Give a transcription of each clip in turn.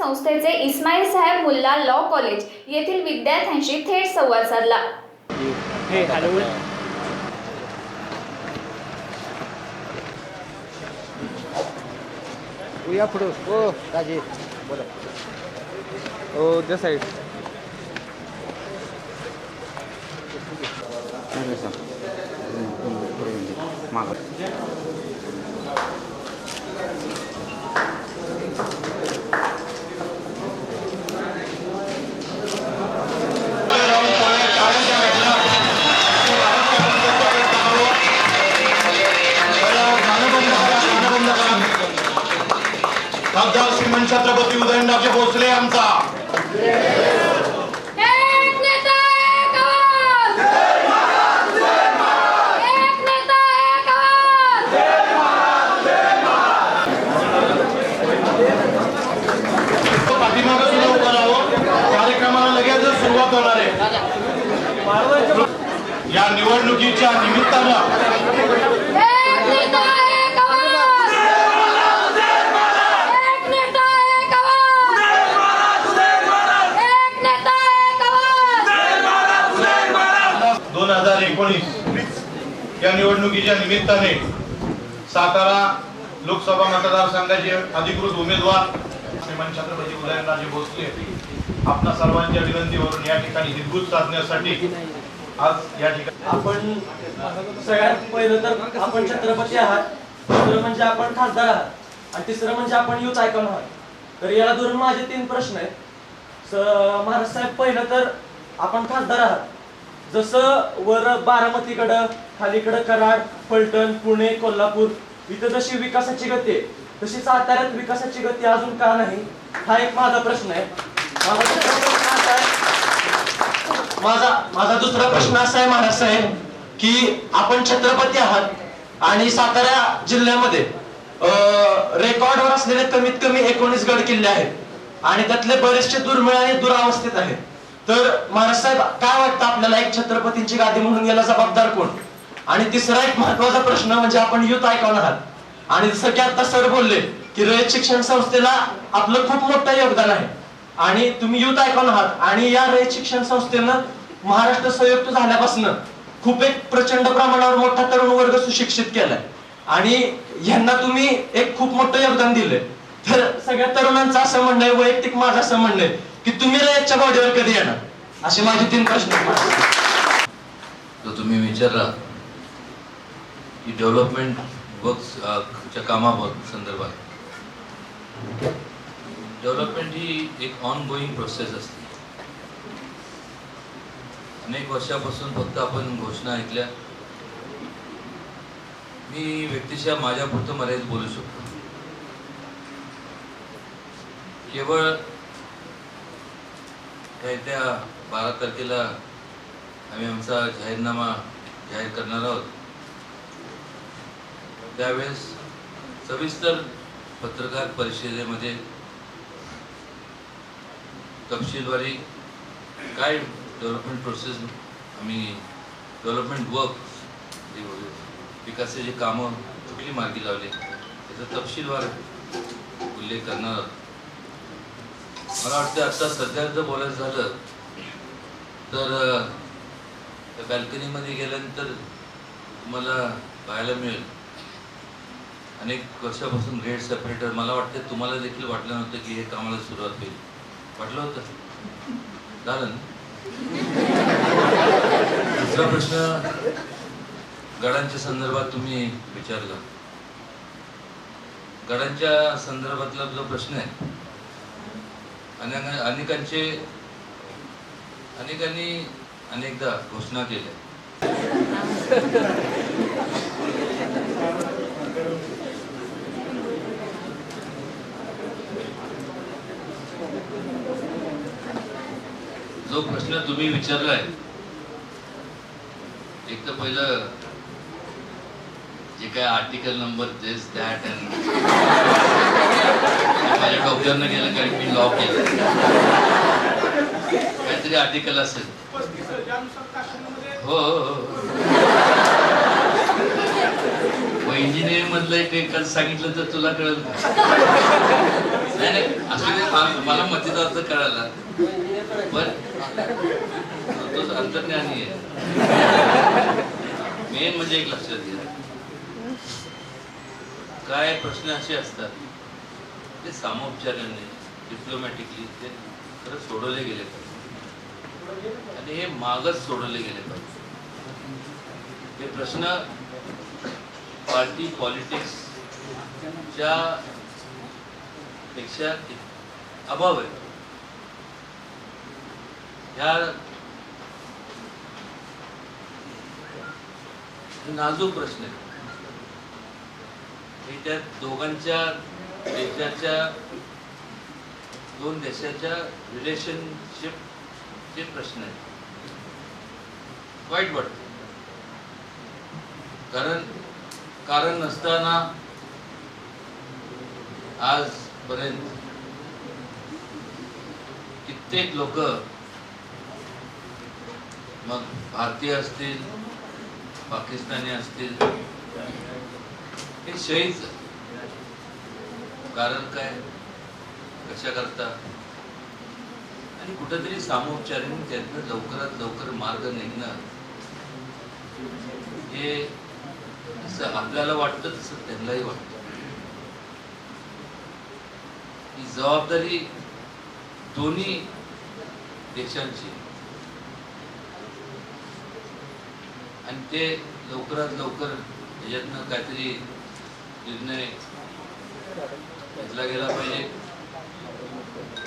संस्थेचे इस्माईल साहेब Mulla law college येथील विद्यार्थ्यांशी थेट संवाद साधला. हे हॅलो. या पुढं. राजे. बोला. ओ त्या साईड. मागं. या निवडणुकीच्या निमित्तानं दोन हजार एकोणीस या निवडणुकीच्या निमित्ताने सातारा लोकसभा मतदारसंघाचे अधिकृत उमेदवार श्रीमान छत्रपती उदयनराजे भोसले आपणा सर्वांच्या विनंतीवरून या ठिकाणी हितगुज साधण्यासाठी आज या ठिकाणी आपण सगळ्यात पहिलं तर आपण छत्रपती आहात. दुसरं म्हणजे आपण खासदार आहात. आणि तिसरं म्हणजे आपण युथ आयकॉन आहात. तर याला धरून माझे तीन प्रश्न आहेत. स- महाराज साहेब पहिलं तर आपण खासदार आहात. जसं वर बारामतीकडं खालीकडं कराड फलटण पुणे कोल्हापूर इथं जशी विकासाची गती आहे तशी साताऱ्यात विकासाची गती अजून का नाही? हा एक माझा प्रश्न आहे. माझा माझा दुसरा प्रश्न असा आहे महाराज साहेब की आपण छत्रपती आहात आणि सातारा जिल्ह्यामध्ये रेकॉर्डवर असलेले कमीत कमी एकोणीस गड किल्ले आहेत आणि त्यातले बरेचसे दुर्मिळ आणि दुरावस्थेत आहेत. तर महाराज साहेब काय वाटतं आपल्याला एक छत्रपतींची गादी म्हणून गेला जबाबदार कोण? आणि तिसरा एक महत्त्वाचा प्रश्न म्हणजे आपण युथ आयकॉन आहात. आणि जसं की आता सर बोलले की रयत शिक्षण संस्थेला आपलं खूप मोठं योगदान आहे. आणि तुम्ही युथ आयकॉन आहात? आणि या रयत शिक्षण संस्थेनं महाराष्ट्र संयुक्त झाल्यापासून खूप एक प्रचंड प्रमाणावर मोठा तरुण वर्ग सुशिक्षित केलाय. आणि यांना तुम्ही एक खूप मोठं योगदान दिलंय. तर सगळ्या तरुणांचं असं म्हणणं आहे वैयक्तिक माझं असं म्हणणं आहे की तुम्ही रयतच्या बॉडीवर कधी येणार? असे माझे तीन प्रश्न आहेत. तुम्ही विचारला की डेव्हलपमेंट वर्क्सच्या कामाबाबत संदर्भात. डेव्हलपमेंट ही एक ऑन गोईंग प्रोसेस असते. अनेक वर्षापासून फक्त आपण घोषणा ऐकल्या. मी व्यक्तिशः माझ्यापुरतं मर्यादित बोलू शकतो. केवळ त्या येत्या बारा तारखेला आम्ही आमचा जाहीरनामा जाहीर करणार आहोत. त्यावेळेस सविस्तर पत्रकार परिषदेमध्ये तपशीलवारी काय डेव्हलपमेंट प्रोसेस आम्ही डेव्हलपमेंट वर्क जे विकासाची कामं कुठली मार्गी लावली त्याचा तपशीलवार उल्लेख करणार मला वाटतं आता सध्या जर बोलायचं झालं तर त्या बॅल्कनीमध्ये गेल्यानंतर तुम्हाला पाहायला मिळेल. अनेक वर्षापासून ग्रेड सेपरेटर मला वाटतं तुम्हाला देखील वाटलं नव्हतं की हे कामाला सुरुवात होईल. वाटलं होतं. झालं दुसरा प्रश्न गडांच्या संदर्भात तुम्ही विचारला. गडांच्या संदर्भातला जो प्रश्न आहे अनेक अनेकांचे अनेकांनी अनेकदा घोषणा केल्या. जो प्रश्न तुम्ही विचारलाय एक तर पहिलं जे काय article number this that and माझ्या डॉक्टरनं गेलं कारण मी लॉ केलं. काहीतरी आर्टिकल असेल. हो हो हो. इंजिनिअरिंग मधलं एक सांगितलं तर तुला कळेल नाही नाही असं मला- मला मतीचा अर्थ कळाला. पण तो अंतर्ज्ञानी आहे. मेन म्हणजे एक लक्षात घ्या. काय प्रश्न असे असतात ते सामोपचाराने डिप्लोमॅटिकली ते खरं सोडवले गेले पाहिजे. आणि हे मागच सोडवले गेले पाहिजे. हे प्रश्न पार्टी पॉलिटिक्सच्या पेक्षा अभाव आहे. ह्या नाजूक प्रश्न आहे. त्या दोघांच्या देशाच्या दोन देशाच्या रिलेशनशिपचे प्रश्न आहेत. वाईट वाटत. कारण कारण नसताना आज आजपर्यंत कित्येक लोक मग भारतीय असतील पाकिस्तानी असतील हे शहीद कारण काय? कशा करता? आणि कुठंतरी सामोपचाराने त्यातनं लवकरात लवकर मार्ग निघणं हे जसं आपल्याला वाटतं तसं त्यांनाही वाटतं. ही जबाबदारी दोन्ही देशांची आणि ते लवकरात लवकर याच्यातनं काहीतरी निर्णय घेतला गेला पाहिजे.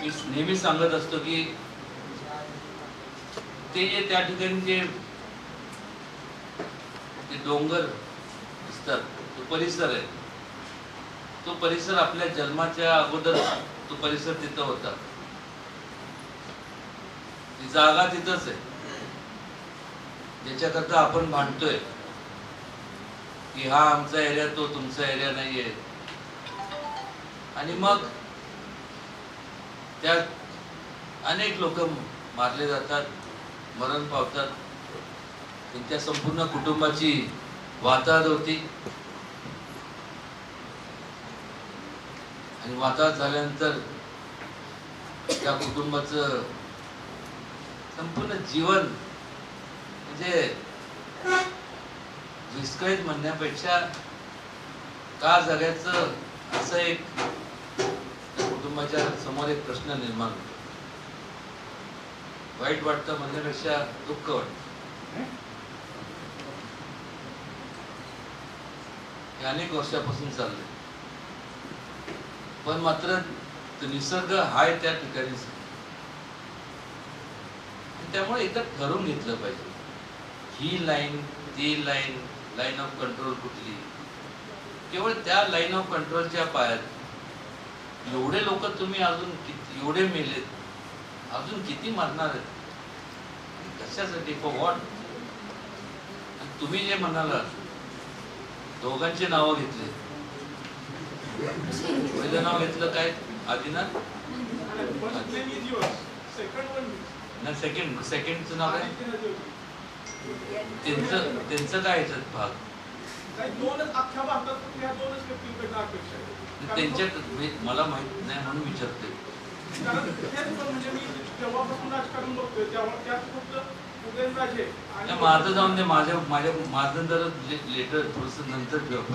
मी नेहमी सांगत असतो की ते जे त्या ठिकाणी जे ते डोंगर दिसतात तो परिसर आहे. तो परिसर आपल्या जन्माच्या अगोदर तो परिसर तिथं होता. ती जागा तिथंच आहे. ज्याच्याकरता आपण भांडतोय की हा आमचा एरिया तो तुमचा एरिया नाहीये. आणि मग त्यात अनेक लोक मारले जातात मरण पावतात. त्यांच्या संपूर्ण कुटुंबाची वाताहत होती. आणि वाताहत झाल्यानंतर त्या कुटुंबाचं संपूर्ण जीवन म्हणजे विस्कळीत म्हणण्यापेक्षा का झाल्याचं असं एक कुटुंबाच्या समोर एक प्रश्न निर्माण होतो. वाईट वाटतं म्हणण्यापेक्षा दुःख वाटत. हे अनेक वर्षापासून चाललंय. पण मात्र निसर्ग हाय त्या ठिकाणीच त्यामुळे एकदा ठरवून घेतलं पाहिजे. ही लाईन ती लाईन लाईन ऑफ कंट्रोल कुठली? केवळ त्या लाईन ऑफ कंट्रोलच्या पायात. एवढे लोक तुम्ही अजून किती एवढे मेलेत अजून किती मरणार आहेत? कशासाठी? फॉर वॉट तुम्ही जे म्हणालात दोघांची नावं घेतली. पहिलं नाव घेतलं काय? आदिनाथ? नाही सेकंड सेकंडचं नाव काय? त्यांचं त्यांचं काय याच्यात भाग? आहे. मी- मला माहीत नाही म्हणून विचारते म्हणजे माझं जाऊन दे माझ्या माझ्या माझं जर लेटर थोडस नंतर ठेव.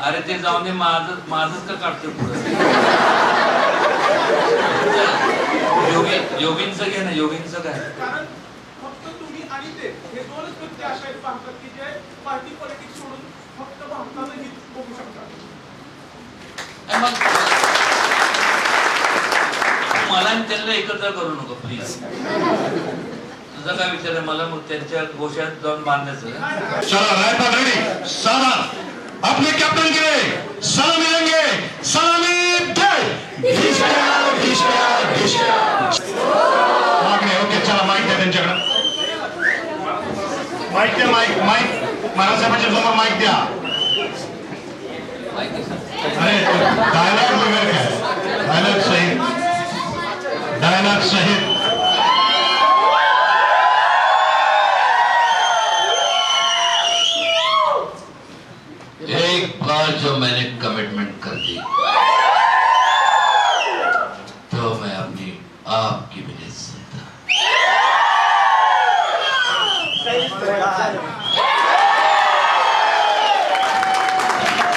अरे ते जाऊन दे माझं माझंच का काढतोय पुढे. योगी योगींचं घे ना योगींचं काय? मला त्यांना एकत्र करू नको प्लीज तुझा काय विचार आहे? मला मग त्यांच्या गोशात जाऊन बांधायचं सारा चला रायफल रेडी सावधान अपने कैप्टन के लिए सलामी लेंगे सलामी दे ढिशक्या, ढिशक्या, ढिशक्या. मागणे ओके चला माईक द्या त्यांच्याकडे. माईक द्या माईक माईक महाराजसाहेबांच्या समोर माईक द्या. अरे डायलॉग वगैरे काय? डायलॉग सहित. डायलॉग सहित. एक बार